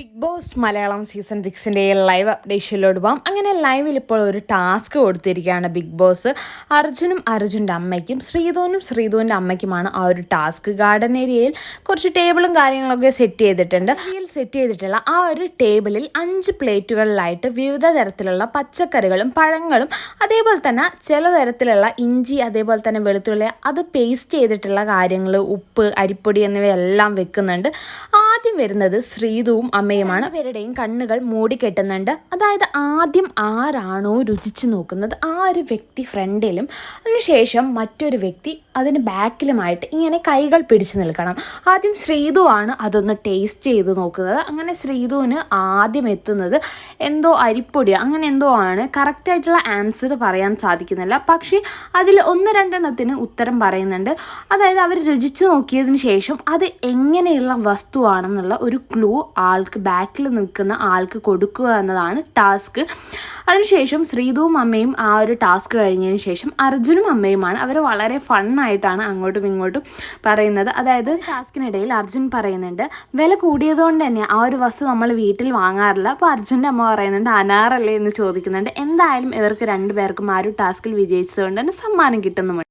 Big Boss Malayalam season സിക്സിന്റെ live അപ്ഡേഷനിലോട്ട് പോകാം അങ്ങനെ ലൈവിൽ ഇപ്പോൾ ഒരു ടാസ്ക് കൊടുത്തിരിക്കുകയാണ് ബിഗ് ബോസ് അർജുനും അർജുന്റെ അമ്മയ്ക്കും ശ്രീധുവിനും ശ്രീധുവിന്റെ അമ്മയ്ക്കുമാണ് ആ ഒരു ടാസ്ക് ഗാർഡൻ ഏരിയയിൽ കുറച്ച് ടേബിളും കാര്യങ്ങളൊക്കെ സെറ്റ് ചെയ്തിട്ടുണ്ട്. ഏരിയയിൽ സെറ്റ് ചെയ്തിട്ടുള്ള ആ ഒരു ടേബിളിൽ അഞ്ച് പ്ലേറ്റുകളിലായിട്ട് വിവിധ തരത്തിലുള്ള പച്ചക്കറികളും പഴങ്ങളും അതേപോലെ തന്നെ ചില തരത്തിലുള്ള ഇഞ്ചി അതേപോലെ തന്നെ വെളുത്തുള്ളി അത് പേസ്റ്റ് ചെയ്തിട്ടുള്ള കാര്യങ്ങൾ ഉപ്പ് അരിപ്പൊടി എന്നിവയെല്ലാം വെക്കുന്നുണ്ട്. ആദ്യം വരുന്നത് ശ്രീതുവും അമ്മയുമാണ്. അവരുടെയും കണ്ണുകൾ മൂടിക്കെട്ടുന്നുണ്ട് അതായത് ആദ്യം ആരാണോ രുചിച്ചു നോക്കുന്നത് ആ ഒരു വ്യക്തി ഫ്രണ്ടിലും അതിനുശേഷം മറ്റൊരു വ്യക്തി അതിന് ബാക്കിലുമായിട്ട് ഇങ്ങനെ കൈകൾ പിടിച്ചു നിൽക്കണം. ആദ്യം ശ്രീതുവാണ് അതൊന്ന് ടേസ്റ്റ് ചെയ്ത് നോക്കുന്നത്. അങ്ങനെ ശ്രീതുവിന് ആദ്യം എത്തുന്നത് എന്തോ അരിപ്പൊടി അങ്ങനെ എന്തോ ആണ്. കറക്റ്റായിട്ടുള്ള ആൻസർ പറയാൻ സാധിക്കുന്നില്ല. പക്ഷേ അതിൽ ഒന്ന് രണ്ടെണ്ണത്തിന് ഉത്തരം പറയുന്നുണ്ട്. അതായത് അവർ രുചിച്ചു നോക്കിയതിന് ശേഷം അത് എങ്ങനെയുള്ള വസ്തുവാണെന്നുള്ള ഒരു ക്ലൂ ആൾക്ക് ബാക്കിൽ നിൽക്കുന്ന ആൾക്ക് കൊടുക്കുക എന്നതാണ് ടാസ്ക് അതിനുശേഷം ശ്രീതുവും അമ്മയും ആ ഒരു ടാസ്ക് കഴിഞ്ഞതിന് ശേഷം അർജുനും അമ്മയുമാണ്. അവർ വളരെ ഫണ്ണായിട്ടാണ് അങ്ങോട്ടും ഇങ്ങോട്ടും പറയുന്നത്. അതായത് ടാസ്കിനിടയിൽ അർജുൻ പറയുന്നുണ്ട് വില കൂടിയതുകൊണ്ട് തന്നെ ആ ഒരു വസ്തു നമ്മൾ വീട്ടിൽ വാങ്ങാറില്ല. അപ്പോൾ അർജുന്റെ അമ്മ പറയുന്നുണ്ട് അനാറല്ലേ? എന്ന് ചോദിക്കുന്നുണ്ട്. എന്തായാലും ഇവർക്ക് രണ്ടുപേർക്കും ആ ഒരു ടാസ്കിൽ വിജയിച്ചതുകൊണ്ട് തന്നെ സമ്മാനം കിട്ടുന്നുമുണ്ട്